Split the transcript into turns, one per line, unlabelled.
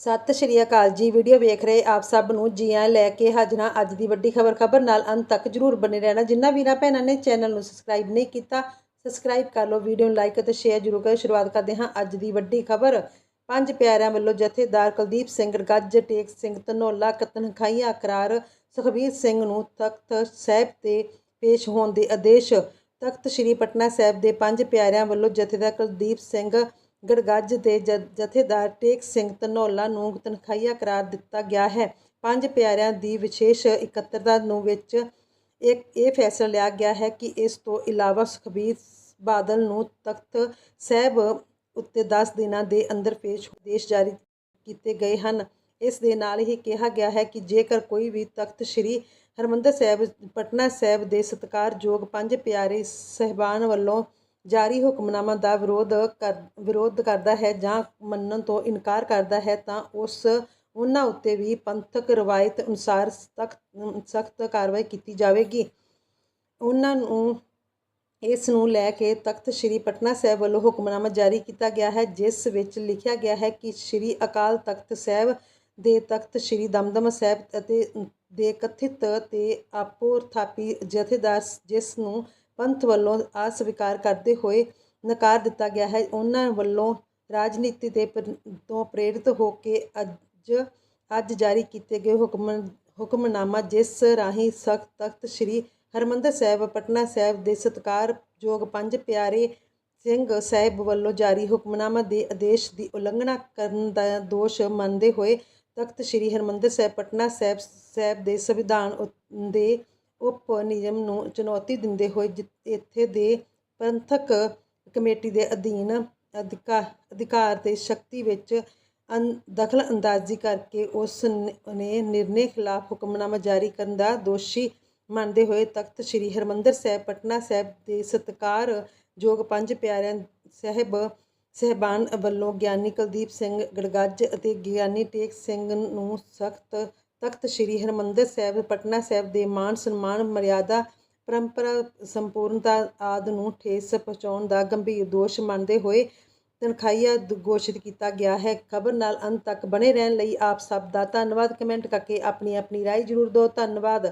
ਸਤਿ ਸ਼੍ਰੀ ਅਕਾਲ ਜੀ। ਵੀਡੀਓ ਵੇਖ ਰਹੇ ਆਪ ਸਭ ਨੂੰ ਜੀ ਆਇਆਂ ਲੈ ਕੇ ਹਾਜ਼ਰਾਂ ਅੱਜ ਦੀ ਵੱਡੀ ਖਬਰ। ਖਬਰ ਨਾਲ ਅੰਤ ਤੱਕ ਜਰੂਰ ਬਣੇ ਰਹਿਣਾ। ਜਿੰਨਾ ਵੀਰਾਂ ਭੈਣਾਂ ਨੇ ਚੈਨਲ ਨੂੰ ਸਬਸਕ੍ਰਾਈਬ ਨਹੀਂ ਕੀਤਾ ਸਬਸਕ੍ਰਾਈਬ ਕਰ ਲਓ, ਵੀਡੀਓ ਨੂੰ ਲਾਈਕ ਅਤੇ ਸ਼ੇਅਰ ਜਰੂਰ ਕਰੋ ਸ਼ੁਰੂਆਤ ਕਰਦੇ ਹਾਂ ਅੱਜ ਦੀ ਵੱਡੀ ਖਬਰ। ਪੰਜ ਪਿਆਰਿਆਂ ਵੱਲੋਂ ਜਥੇਦਾਰ ਕੁਲਦੀਪ ਸਿੰਘ, ਗੱਜ, ਟੇਕ ਸਿੰਘ, ਧਨੌਲਾ ਕਤਨਖਾਈਆਂ ਕਰਾਰ, ਸੁਖਬੀਰ ਸਿੰਘ ਨੂੰ ਤਖਤ ਸਾਹਿਬ ਤੇ ਪੇਸ਼ ਹੋਣ ਦੇ ਆਦੇਸ਼ ਤਖਤ ਸ੍ਰੀ ਪਟਨਾ ਸਾਹਿਬ ਦੇ ਪੰਜ ਪਿਆਰਿਆਂ ਵੱਲੋਂ ਜਥੇਦਾਰ ਕੁਲਦੀਪ ਸਿੰਘ ਗੜਗੱਜ ਦੇ ਜ- ਜਥੇਦਾਰ ਟੇਕ ਸਿੰਘ ਧਨੌਲਾ ਨੂੰ ਤਨਖਾਹੀਆ ਕਰਾਰ ਦਿੱਤਾ ਗਿਆ ਹੈ। ਪੰਜ ਪਿਆਰਿਆਂ ਦੀ ਵਿਸ਼ੇਸ਼ ਇਕੱਤਰਤਾ ਨੂੰ ਵਿੱਚ ਇੱਕ, ਇਹ ਫੈਸਲਾ ਲਿਆ ਗਿਆ ਹੈ ਕਿ ਇਸ ਤੋਂ ਇਲਾਵਾ ਸੁਖਬੀਰ ਬਾਦਲ ਨੂੰ ਤਖਤ ਸਾਹਿਬ ਉੱਤੇ 10 ਦਿਨਾਂ ਦੇ ਅੰਦਰ ਪੇਸ਼ ਆਦੇਸ਼ ਜਾਰੀ ਕੀਤੇ ਗਏ ਹਨ। ਇਸ ਦੇ ਨਾਲ ਹੀ ਕਿਹਾ ਗਿਆ ਹੈ ਕਿ ਜੇਕਰ ਕੋਈ ਵੀ ਤਖਤ ਸ੍ਰੀ ਹਰਮੰਦਰ ਸਾਹਿਬ, ਪਟਨਾ ਸਾਹਿਬ ਦੇ ਸਤਿਕਾਰਯੋਗ ਪੰਜ ਪਿਆਰੇ ਸਹਿਬਾਨ ਵੱਲੋਂ ਜਾਰੀ ਹੁਕਮਨਾਮਾ ਦਾ ਵਿਰੋਧ ਕਰ, ਵਿਰੋਧ ਕਰਦਾ ਹੈ ਜਾਂ ਮੰਨਣ ਤੋਂ ਇਨਕਾਰ ਕਰਦਾ ਹੈ, ਤਾਂ ਉਸ, ਉਹਨਾਂ ਉੱਤੇ ਵੀ ਪੰਥਕ ਰਵਾਇਤ ਅਨੁਸਾਰ ਸਖਤ ਸਖਤ ਕਾਰਵਾਈ ਕੀਤੀ ਜਾਵੇਗੀ। ਉਹਨਾਂ ਨੂੰ, ਇਸ ਨੂੰ ਲੈ ਕੇ ਤਖਤ ਸ੍ਰੀ ਪਟਨਾ ਸਾਹਿਬ ਵੱਲੋਂ ਹੁਕਮਨਾਮਾ ਜਾਰੀ ਕੀਤਾ ਗਿਆ ਹੈ, ਜਿਸ ਵਿੱਚ ਲਿਖਿਆ ਗਿਆ ਹੈ ਕਿ ਸ੍ਰੀ ਅਕਾਲ ਤਖਤ ਸਾਹਿਬ ਦੇ ਤਖਤ ਸ੍ਰੀ ਦਮਦਮ ਸਾਹਿਬ ਅਤੇ ਦੇ ਕਥਿਤ ਤੇ ਆਪੋ ਥਾਪੀ ਜਥੇਦਾਰ ਜਿਸ ਨੂੰ ਪੰਥ ਵੱਲੋਂ ਅਸਵੀਕਾਰ ਕਰਦੇ ਹੋਏ ਨਕਾਰ ਦਿੱਤਾ ਗਿਆ ਹੈ। ਉਹਨਾਂ ਵੱਲੋਂ ਰਾਜਨੀਤੀ ਦੇ ਪ੍ਰ- ਤੋਂ ਪ੍ਰੇਰਿਤ ਹੋ ਕੇ ਅੱਜ ਅੱਜ ਜਾਰੀ ਕੀਤੇ ਗਏ ਹੁਕਮ, ਹੁਕਮਨਾਮਾ ਜਿਸ ਰਾਹੀਂ ਸਖਤ ਤਖਤ ਸ੍ਰੀ ਹਰਮੰਦਰ ਸਾਹਿਬ, ਪਟਨਾ ਸਾਹਿਬ ਦੇ ਸਤਿਕਾਰਯੋਗ ਪੰਜ ਪਿਆਰੇ ਸਿੰਘ ਸਾਹਿਬ ਵੱਲੋਂ ਜਾਰੀ ਹੁਕਮਨਾਮਾ ਦੇ ਆਦੇਸ਼ ਦੀ ਉਲੰਘਣਾ ਕਰਨ ਦਾ ਦੋਸ਼ ਮੰਨਦੇ ਹੋਏ ਤਖਤ ਸ੍ਰੀ ਹਰਮੰਦਰ ਸਾਹਿਬ, ਪਟਨਾ ਸਾਹਿਬ ਸਾਹਿਬ ਦੇ ਸੰਵਿਧਾਨ ਉ- ਦੇ ਉਪ ਨਿਯਮ ਨੂੰ ਚੁਣੌਤੀ ਦਿੰਦੇ ਹੋਏ ਜਿ- ਇੱਥੇ ਦੇ ਪੰਥਕ ਕਮੇਟੀ ਦੇ ਅਧੀਨ ਅਧਿਕਾ, ਅਧਿਕਾਰ ਤੇ ਸ਼ਕਤੀ ਵਿੱਚ ਦਖਲ ਅੰਦਾਜ਼ੀ ਕਰਕੇ ਉਸ ਨੇ ਨਿਰਣੇ ਖਿਲਾਫ ਹੁਕਮਨਾਮਾ ਜਾਰੀ ਕਰਨ ਦਾ ਦੋਸ਼ੀ ਮੰਨਦੇ ਹੋਏ ਤਖਤ ਸ੍ਰੀ ਹਰਮੰਦਰ ਸਾਹਿਬ, ਪਟਨਾ ਸਾਹਿਬ ਦੇ ਸਤਿਕਾਰਯੋਗ ਪੰਜ ਪਿਆਰਿਆਂ ਸਾਹਿਬ, ਸਹਿਬਾਨ ਵੱਲੋਂ ਗਿਆਨੀ ਕੁਲਦੀਪ ਸਿੰਘ ਗੜਗੱਜ ਅਤੇ ਗਿਆਨੀ ਟੇਕ ਸਿੰਘ ਨੂੰ ਸਖਤ ਤਖਤ ਸ੍ਰੀ ਹਰਮੰਦਰ ਸਾਹਿਬ, ਪਟਨਾ ਸਾਹਿਬ ਦੇ ਮਾਨ ਸਨਮਾਨ, ਮਰਿਆਦਾ, ਪਰੰਪਰਾ ਸੰਪੂਰਨਤਾ ਆਦਿ ਨੂੰ ਠੇਸ ਪਹੁੰਚਾਉਣ ਦਾ ਗੰਭੀਰ ਦੋਸ਼ ਮੰਨਦੇ ਹੋਏ ਤਨਖਾਹੀਆ ਘੋਸ਼ਿਤ ਕੀਤਾ ਗਿਆ ਹੈ। ਖਬਰ ਨਾਲ ਅੰਤ ਤੱਕ ਬਣੇ ਰਹਿਣ ਲਈ ਆਪ ਸਭ ਦਾ ਧੰਨਵਾਦ। ਕਮੈਂਟ ਕਰਕੇ ਆਪਣੀ ਆਪਣੀ ਰਾਏ ਜ਼ਰੂਰ ਦਿਓ। ਧੰਨਵਾਦ।